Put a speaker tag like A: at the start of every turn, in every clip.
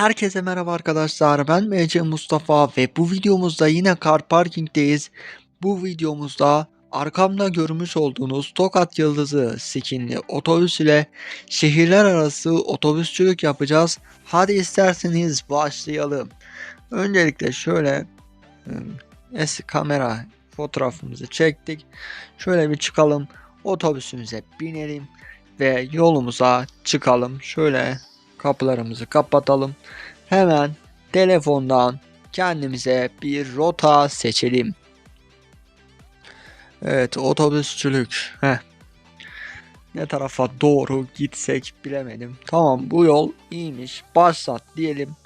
A: Herkese merhaba arkadaşlar. Ben MC Mustafa ve bu videomuzda yine Car Parking'deyiz. Bu videomuzda arkamda görmüş olduğunuz Tokat Yıldızı skinli otobüs ile şehirler arası otobüsçülük yapacağız. Hadi isterseniz başlayalım. Öncelikle şöyle eski kamera fotoğrafımızı çektik. Şöyle bir çıkalım. Otobüsümüze binelim ve yolumuza çıkalım. Şöyle kapılarımızı kapatalım. Hemen telefondan kendimize bir rota seçelim. Evet otobüsçülük. Heh. Ne tarafa doğru gitsek bilemedim. Tamam bu yol iyiymiş. Başlat diyelim.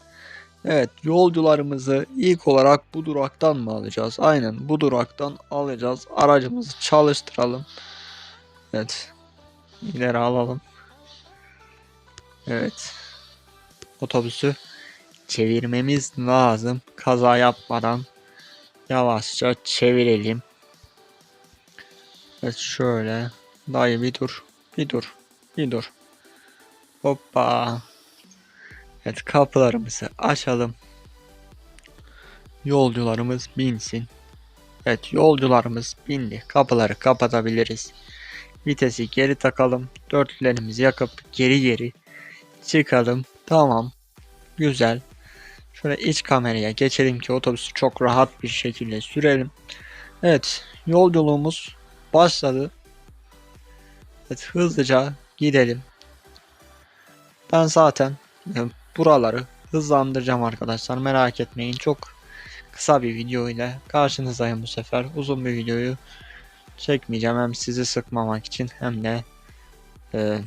A: Evet yolcularımızı ilk olarak bu duraktan mı alacağız? Aynen bu duraktan alacağız. Aracımızı çalıştıralım. Evet. İleri alalım. Evet otobüsü çevirmemiz lazım. Kaza yapmadan yavaşça çevirelim. Evet şöyle. Dayı bir dur. Bir dur. Bir dur. Hoppa. Evet kapılarımızı açalım. Yolcularımız binsin. Evet yolcularımız bindi. Kapıları kapatabiliriz. Vitesi geri takalım. Dörtlerimizi yakıp geri geri çıkalım. Tamam. Güzel. Şöyle iç kameraya geçelim ki otobüsü çok rahat bir şekilde sürelim. Evet. Yolculuğumuz başladı. Evet hızlıca gidelim. Ben zaten e, buraları hızlandıracağım arkadaşlar. Merak etmeyin. Çok kısa bir video ile karşınızdayım bu sefer. Uzun bir videoyu çekmeyeceğim. Hem sizi sıkmamak için hem de e,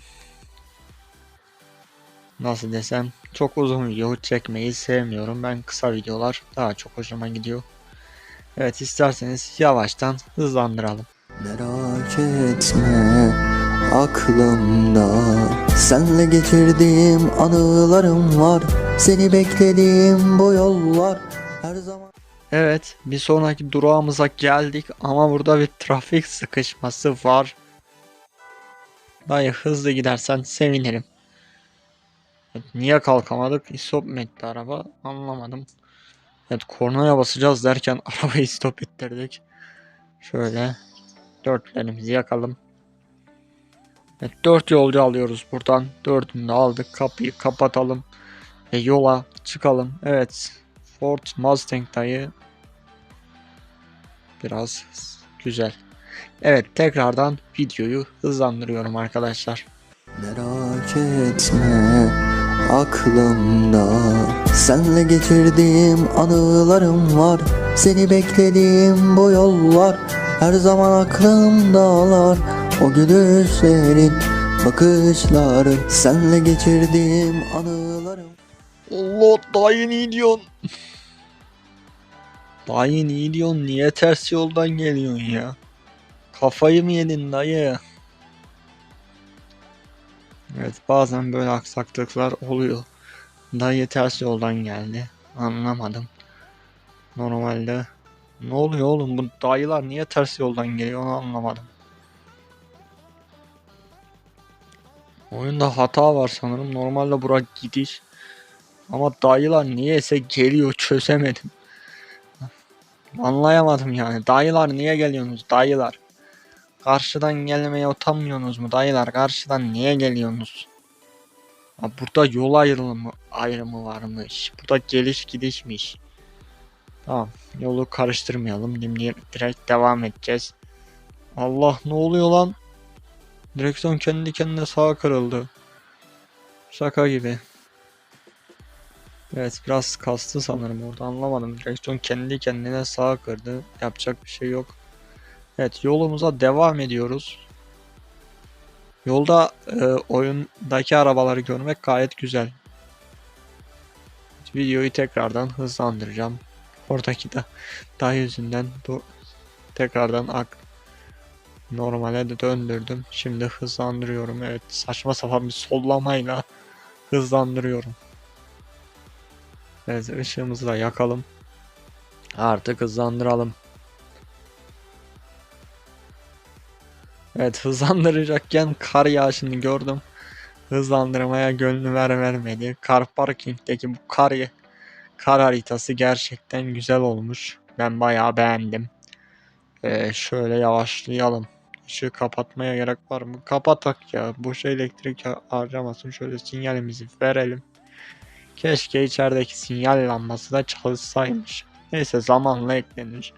A: nasıl desem çok uzun video çekmeyi sevmiyorum. Ben kısa videolar daha çok hoşuma gidiyor. Evet isterseniz yavaştan hızlandıralım.
B: Merak etme aklımda Senle geçirdiğim anılarım var Seni beklediğim bu yollar Her zaman
A: Evet bir sonraki durağımıza geldik ama burada bir trafik sıkışması var. Dayı hızlı gidersen sevinirim. Niye kalkamadık? İstop etti araba? Anlamadım. Evet kornaya basacağız derken arabayı stop ettirdik. Şöyle dörtlerimizi yakalım. Evet dört yolcu alıyoruz buradan. Dördünü de aldık. Kapıyı kapatalım. Ve yola çıkalım. Evet. Ford Mustang dayı. Biraz güzel. Evet tekrardan videoyu hızlandırıyorum arkadaşlar.
B: Merak etme aklımda Senle geçirdiğim anılarım var Seni beklediğim bu yollar Her zaman aklımdalar O gülüşlerin bakışları Senle geçirdiğim anılarım
A: Allah dayı ne diyorsun? Dayı ne diyorsun? Niye ters yoldan geliyorsun ya? Kafayı mı yedin dayı? Evet bazen böyle aksaklıklar oluyor. Dayı ters yoldan geldi. Anlamadım. Normalde ne oluyor oğlum bu dayılar niye ters yoldan geliyor onu anlamadım. Oyunda hata var sanırım. Normalde bura gidiş. Ama dayılar niyeyse geliyor çözemedim. Anlayamadım yani. Dayılar niye geliyorsunuz dayılar? Karşıdan gelmeye utanmıyorsunuz mu dayılar? Karşıdan niye geliyorsunuz? Ha, burada yol ayrımı, ayrımı varmış. Burada geliş gidişmiş. Tamam. Yolu karıştırmayalım. Şimdi direkt devam edeceğiz. Allah ne oluyor lan? Direksiyon kendi kendine sağa kırıldı. Şaka gibi. Evet biraz kastı sanırım orada anlamadım. Direksiyon kendi kendine sağa kırdı. Yapacak bir şey yok. Evet yolumuza devam ediyoruz. Yolda e, oyundaki arabaları görmek gayet güzel. Videoyu tekrardan hızlandıracağım. Oradaki da daha yüzünden bu tekrardan ak normale de döndürdüm. Şimdi hızlandırıyorum. Evet saçma sapan bir sollamayla hızlandırıyorum. Evet ışığımızı da yakalım. Artık hızlandıralım. Evet hızlandıracakken kar yağışını gördüm. hızlandırmaya gönlü ver vermedi. Car Parking'deki bu kar, kar haritası gerçekten güzel olmuş. Ben bayağı beğendim. Ee, şöyle yavaşlayalım. Işığı kapatmaya gerek var mı? Kapatak ya. Boş elektrik ha- harcamasın. Şöyle sinyalimizi verelim. Keşke içerideki sinyal lambası da çalışsaymış. Neyse zamanla eklenir.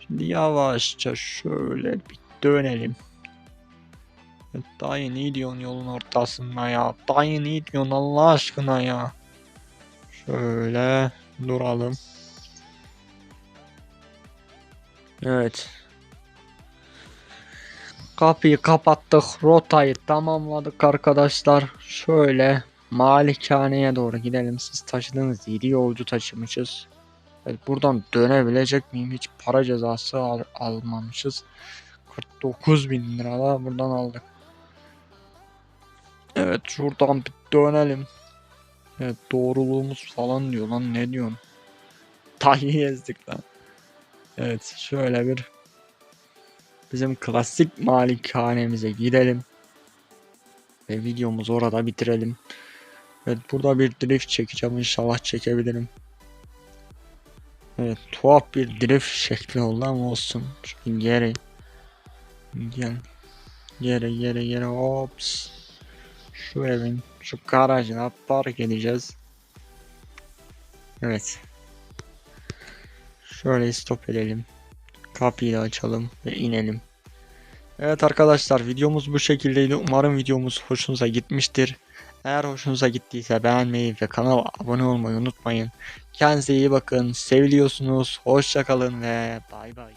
A: Şimdi yavaşça şöyle bir dönelim. Dayı ne diyorsun yolun ortasında ya? Dayı ne diyorsun Allah aşkına ya? Şöyle duralım. Evet. Kapıyı kapattık. Rotayı tamamladık arkadaşlar. Şöyle malikaneye doğru gidelim. Siz taşıdığınız 7 yolcu taşımışız. Evet, buradan dönebilecek miyim? Hiç para cezası al- almamışız. 49 bin lira da buradan aldık. Evet şuradan bir dönelim. Evet doğruluğumuz falan diyor lan ne diyorsun? Tahi ezdik lan. Evet şöyle bir bizim klasik malikanemize gidelim. Ve videomuzu orada bitirelim. Evet burada bir drift çekeceğim inşallah çekebilirim. Evet tuhaf bir drift şekli oldu ama olsun. Şöyle geri. Gel. Geri geri geri hops. Şu evin şu garajına park edeceğiz. Evet. Şöyle stop edelim. Kapıyı da açalım ve inelim. Evet arkadaşlar videomuz bu şekildeydi. Umarım videomuz hoşunuza gitmiştir. Eğer hoşunuza gittiyse beğenmeyi ve kanala abone olmayı unutmayın. Kendinize iyi bakın. Seviliyorsunuz. Hoşçakalın ve bay bay.